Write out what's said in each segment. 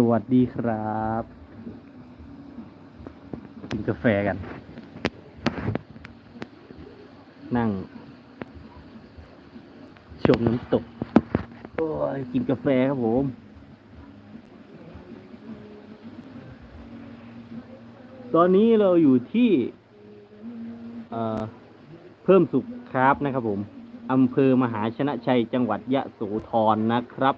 สวัสดีครับ กินกาแฟกัน นั่ง ชมน้ำตก โอ้ย กินกาแฟครับผมตอนนี้เราอยู่ที่เเพิ่มสุขครับนะครับผมอำเภอมหาชนะชัยจังหวัดยะโสธรนะครับ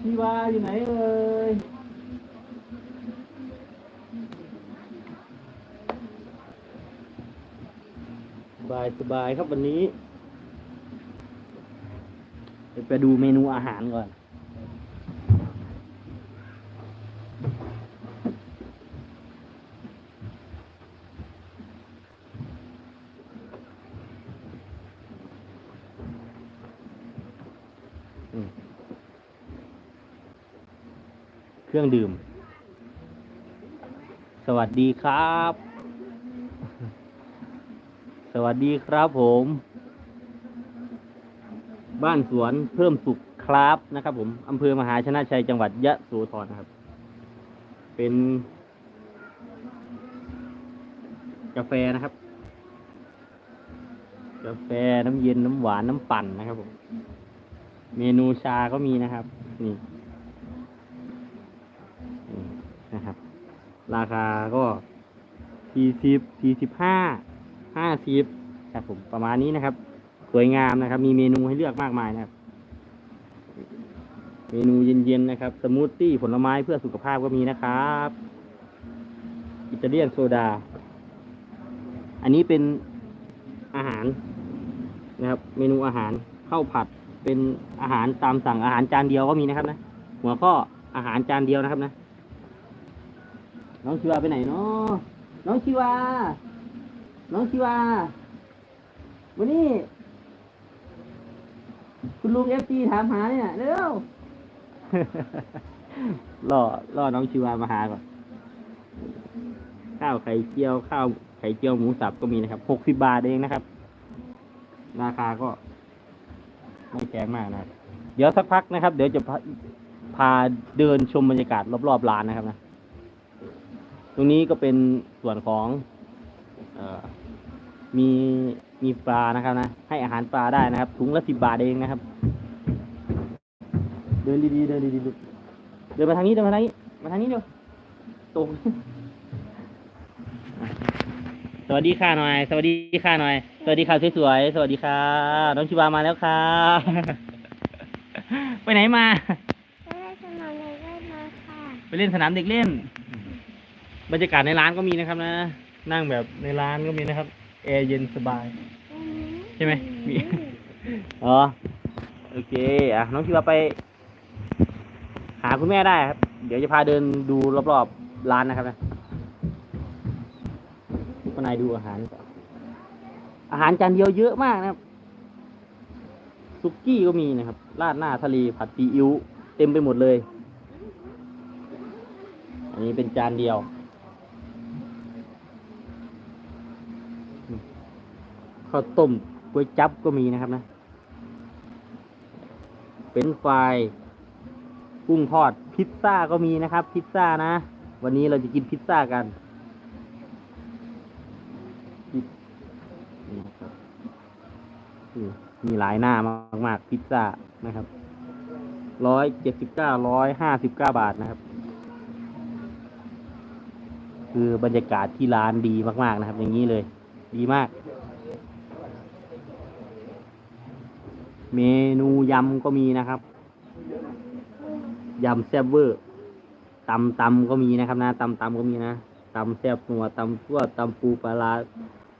พี่วาอยู่ไหนเอ่ยสบายสบายครับวันนี้เดี๋ยวไปดูเมนูอาหารก่อน อืม เครื่องดื่ม สวัสดีครับ สวัสดีครับผม บ้านสวนเพิ่มสุขครับนะครับ ผมอำเภอมหาชนะชัยจังหวัดยะโสธรนะครับ เป็น กาแฟนะครับ กาแฟน้ำเย็นน้ำหวานน้ำปั่นนะครับผม เมนูชาก็มีนะครับ นี่นี่ ราคาก็สี่สิบสี่สิบห้าห้าสิบครับผมประมาณนี้นะครับ สวยงามนะครับ มีเมนูให้เลือกมากมายนะครับ เมนูเย็นๆนะครับ สมูทตี้ผลไม้เพื่อสุขภาพก็มีนะครับ อิตาเลียนโซดา อันนี้เป็นอาหารนะครับ เมนูอาหารข้าวผัดเป็นอาหารตามสั่งอาหารจานเดียวก็มีนะครับนะ หัวข้ออาหารจานเดียวนะครับนะ น้องชิวาไปไหนเนาะน้องชิวา น้องชิวา วันนี้ คุณลุงเอฟซีถามหาเนี่ยเร็วล่อล่อน้องชิวามาหาก่อน ข้าวไข่เจียวข้าวไข่เจียวหมูสับก็มีนะครับหกสิบบาทเองนะครับ ราคาก็ ไม่แพงมากนะครับ เดี๋ยวสักพักนะครับ เดี๋ยวจะพาพาเดินชมบรรยากาศรอบๆร้านนะครับนะ รงนี้ก็เป็นส่วนของเออมีมีปลานะครับนะ ให้อาหารปลาได้นะครับ ถุงละสิบบาทเองนะครับ เดินดีๆเดินดีๆลูกเดินมาทางนี้เดินมาทางนี้ มาทางนี้เดี๋ยวตรงสวัสดีค่ะหน่อย สวัสดีค่ะหน่อย สวัสดีค่ะสวยๆ สวัสดีค่ะ น้องชิวามาแล้วค่ะ ไปไหนมาไม่ได้สนามเลยได้มาค่ะ ไปเล่นสนามเด็กเล่น บรรยากาศในร้านก็มีนะครับนะ นั่งแบบในร้านก็มีนะครับแอร์เย็นสบาย ใช่ไหมมีอ๋อโอเคอะน้องชิวาไป หาคุณแม่ได้ครับ เดี๋ยวจะพาเดินดูรอบๆร้านนะครับนะข้างในดูอาหารก่อนอาหารจานเดียวเยอะมากนะครับซุกี้ก็มีนะครับ ราดหน้าทะเลผัดซีอิ๊วเต็มไปหมดเลย อันนี้เป็นจานเดียว ข้าวต้มก๋วยจั๊บก็มีนะครับนะ เป็นไฟกุ้งทอด พิซซ่าก็มีนะครับ พิซซ่านะ วันนี้เราจะกินพิซซ่ากันมีหลายหน้ามาก ๆ พิซซ่านะครับร้อยเจ็ดสิบเก้าร้อยห้าสิบเก้าบาทนะครับ คือบรรยากาศที่ร้านดีมาก ๆ นะครับ อย่างนี้เลย ดีมาก เมนูยำก็มีนะครับยำแซ่บเวอร์ตำตำก็มีนะครับนะตำตำก็มีนะตำแซ่บนัวตำทั่วตำปูปลา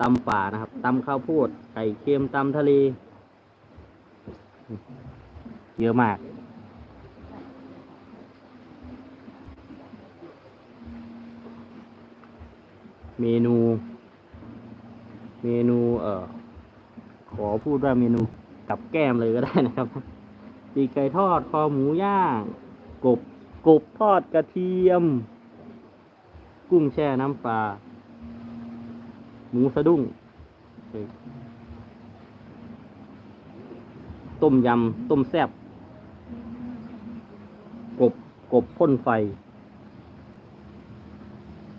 ตำป่านะครับตำข้าวโพดไข่เค็มตำทะเล เยอะมาก เมนู เมนู เอ่อ ขอพูดว่าเมนู กับแก้มเลยก็ได้นะครับปีไก่ทอดคอหมูย่าง กบกบทอดกระเทียม กุ้งแช่น้ำปลาหมูสะดุ้งต้มยำ ต้มแซ่บกบกบพ่นไฟ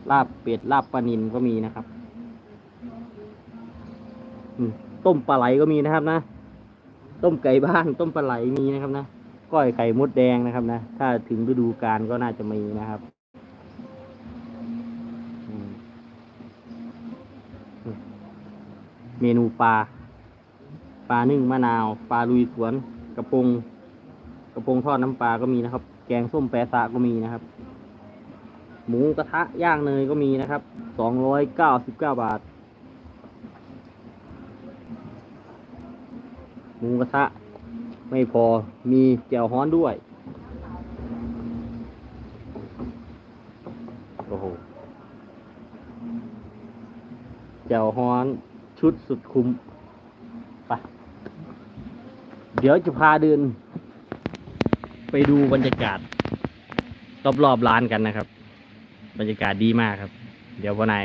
ลาบเป็ดลาบปลานินก็มีนะครับต้มปลาไหลก็มีนะครับนะ ต้มไก่บ้านต้มปลาไหลมีนะครับนะก้อยไข่มดแดงนะครับนะ ถ้าถึงฤดูกาลก็น่าจะมีนะครับเมนูปลาปลานึ่งมะนาวปลาลุยสวน กระพงกระพงทอดน้ำปลาก็มีนะครับ แกงส้มแปะซะก็มีนะครับ หมูกระทะย่างเนยก็มีนะครับสองร้อยเก้าสิบเก้าบาท หมูกระทะ ไม่พอมีแจ่วฮ้อนด้วย โอ้โหแจ่วฮ้อนชุดสุดคุ้มไปเดี๋ยวจะพาเดิน ไปดูบรรยากาศ รอบๆร้านกันนะครับ บรรยากาศดีมากครับ เดี๋ยววันไหน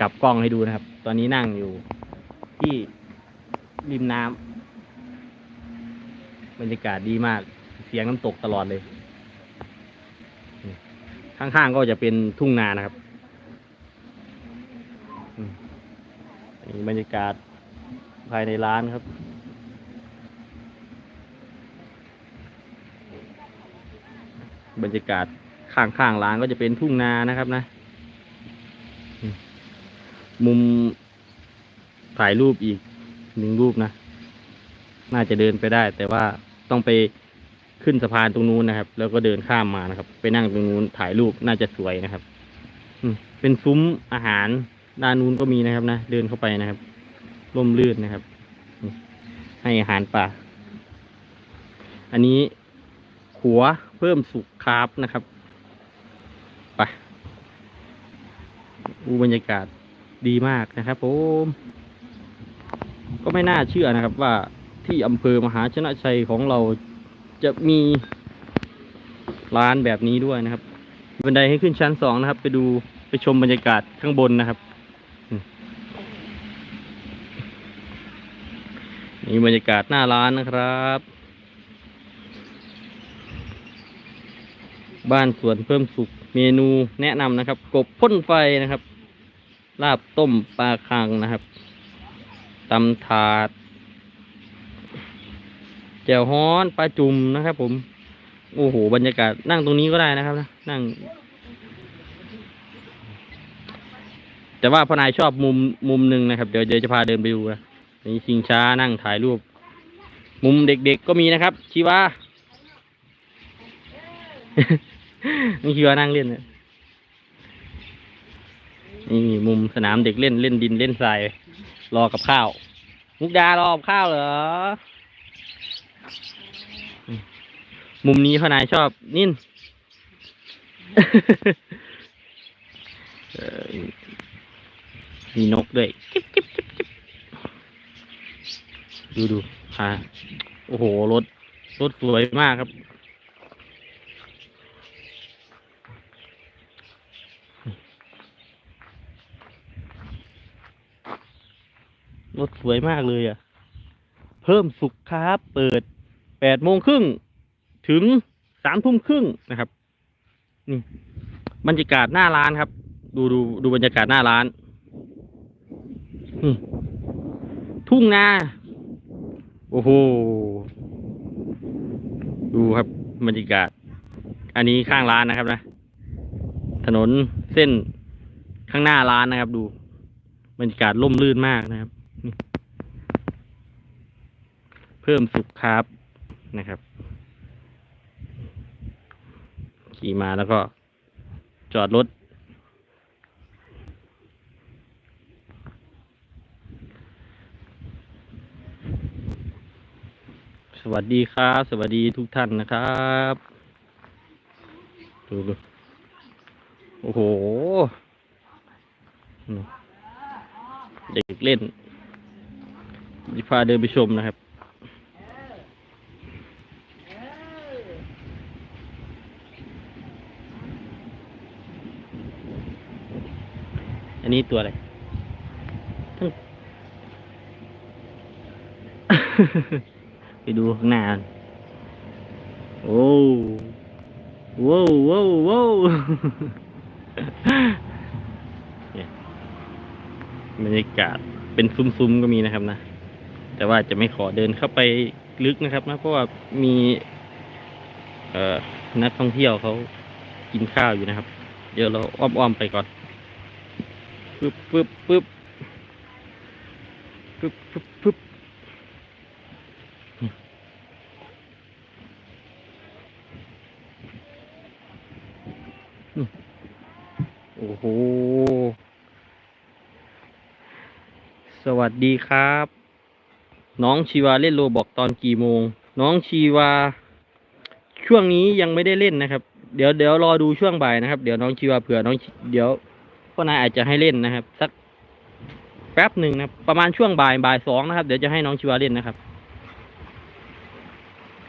กลับกล้องให้ดูนะครับ ตอนนี้นั่งอยู่ที่ริมน้ำ บรรยากาศดีมาก เสียงน้ำตกตลอดเลย ข้างๆก็จะเป็นทุ่งนานะครับอันนี้บรรยากาศภายในร้านครับ บรรยากาศข้างๆร้านก็จะเป็นทุ่งนานะครับนะ มุมถ่ายรูปอีกหนึ่งรูปนะ น่าจะเดินไปได้แต่ว่า ต้องไปขึ้นสะพานตรงนู้นนะครับ แล้วก็เดินข้ามมานะครับ ไปนั่งตรงนู้นถ่ายรูปน่าจะสวยนะครับเป็นซุ้มอาหารด้านนู้นก็มีนะครับนะเดินเข้าไปนะครับร่มรื่นนะครับ ให้อาหารป่า อันนี้ขัวเพิ่มสุกคร์บนะครับไปอูบรรยากาศดีมากนะครับผมก็ไม่น่าเชื่อนะครับว่า ที่อำเภอมหาชนะชัยของเราจะมีร้านแบบนี้ด้วยนะครับ บันไดให้ขึ้นชั้นสองนะครับ ไปดูไปชมบรรยากาศข้างบนนะครับนี่บรรยากาศหน้าร้านนะครับ บ้านสวนเพิ่มสุขเมนูแนะนำนะครับ กบพ่นไฟนะครับ ลาบต้มปลาคังนะครับตำถาด แจ่วฮ้อนปลาจุ่มนะครับ ผม โอ้โหบรรยากาศนั่งตรงนี้ก็ได้นะครับนะนั่ง แต่ว่าพ่อนายชอบมุมมุมหนึ่งนะครับ เดี๋ยวเดี๋ยวจะพาเดินไปดูนะนี่ชิงช้านั่งถ่ายรูป มุมเด็กๆก็มีนะครับ ชีวานี่คือว่านั่งเล่นเนี่ยนี่มุมสนามเด็กเล่นเล่นดินเล่นทรายรอกับข้าว มุกดารอกับข้าวเหรอ มุมนี้พ่อนายชอบนินเอ่อมีนกด้วยดูดูอ่าโอ้โห รถ รถสวยมากครับรถสวยมากเลยอะ เพิ่มสุขครับ เปิดแปดโมงครึ่ง ถึงสามทุ่มครึ่งนะครับนี่บรรยากาศหน้าร้านครับ ดูดูดูบรรยากาศหน้าร้านนี่ทุ่งนาโอ้โหดูครับบรรยากาศ อันนี้ข้างร้านนะครับนะ ถนนเส้นข้างหน้าร้านนะครับ ดู บรรยากาศร่มรื่นมากนะครับนี่เพิ่มสุขครับนะครับ ขี่มาแล้วก็จอดรถ สวัสดีครับ สวัสดีทุกท่านนะครับดูดูโอ้โห เด็กเล่นจะพาเดินไปชมนะครับ อันนี้ตัวอะไรทั้งไปดูข้างหน้า โอ้ว้าวว้าวว้าวเนี่ยบรรยากาศเป็นซุ้มๆก็มีนะครับนะ แต่ว่าจะไม่ขอเดินเข้าไปลึกนะครับนะ เพราะว่ามีเอ่อนักท่องเที่ยวเขากินข้าวอยู่นะครับ เดี๋ยวเราอ้อมๆไปก่อน ปึ๊บปึ๊บปึ๊บปึ๊บปึ๊บปึ๊บโอ้โห สวัสดีครับ น้องชีวาเล่นโลบอกตอนกี่โมง น้องชีวา ช่วงนี้ยังไม่ได้เล่นนะครับ เดี๋ยวเดี๋ยวรอดูช่วงบ่ายนะครับ เดี๋ยวน้องชีวาเผื่อน้อง เดี๋ยว พ่อนายอาจจะให้เล่นนะครับ สักแป๊บหนึ่งนะประมาณช่วงบ่ายบ่ายสองนะครับ เดี๋ยวจะให้น้องชีวาเล่นนะครับ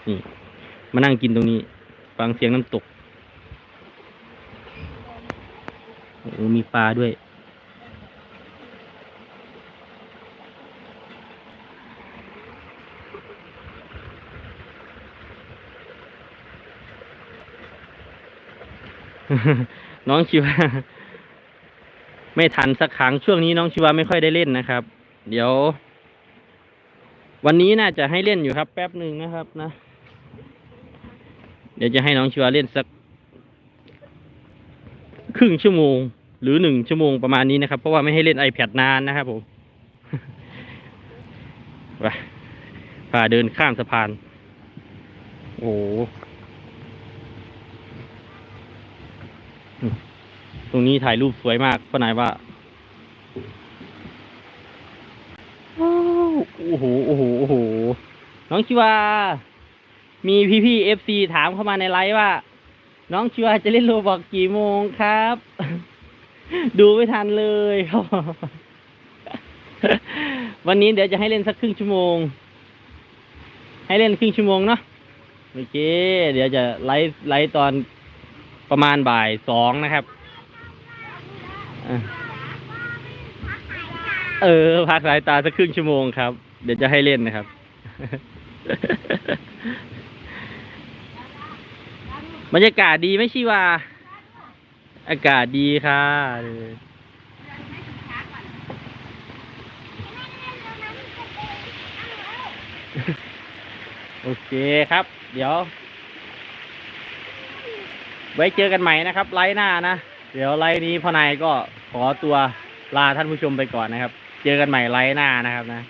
นี่มานั่งกินตรงนี้ ฟังเสียงน้ำตกโอ้มีปลาด้วยน้องชิวา ไม่ทันสักครั้งช่วงนี้น้องชิวาไม่ค่อยได้เล่นนะครับ เดี๋ยว วันนี้น่าจะให้เล่นอยู่ครับ แป๊บหนึ่งนะครับนะ เดี๋ยวจะให้น้องชิวาเล่นสัก ครึ่งชั่วโมง หรือหนึ่งชั่วโมงประมาณนี้นะครับ เพราะว่าไม่ให้เล่น iPad นานนะครับผมไปพาเดินข้ามสะพาน โอ้โห ตรงนี้ถ่ายรูปสวยมากป้านายว่าโอ้โหโอ้โหโอ้โหน้องชิวา มีพี่พี่เอฟซีถามเข้ามาในไลฟ์ว่า น้องชิวาจะเล่นโรบอกกี่โมงครับ ดูไม่ทันเลยครับวันนี้เดี๋ยวจะให้เล่นสักครึ่งชั่วโมง ให้เล่นครึ่งชั่วโมงเนาะโอเค เดี๋ยวจะไลฟ์ไลฟ์ตอนประมาณบ่ายสองนะครับ เออ พักสายตาสักครึ่งชั่วโมงครับ เดี๋ยวจะให้เล่นนะครับ บรรยากาศดีไหมชีวา อากาศดีค่ะโอเคครับ เดี๋ยว ไว้เจอกันใหม่นะครับ ไลฟ์หน้านะ เดี๋ยวไลฟ์นี้พ่อนายก็ ขอตัวลาท่านผู้ชมไปก่อนนะครับ เจอกันใหม่ไลฟ์หน้านะครับนะ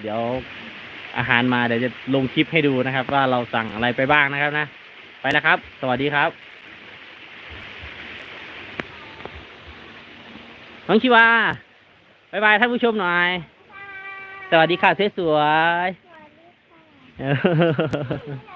เดี๋ยวอาหารมาเดี๋ยวจะลงคลิปให้ดูนะครับ ว่าเราสั่งอะไรไปบ้างนะครับนะ ไปแล้วครับ สวัสดีครับ น้องชิวาบายบายท่านผู้ชมหน่อย สวัสดีค่ะสวยๆ สวัสดีค่ะ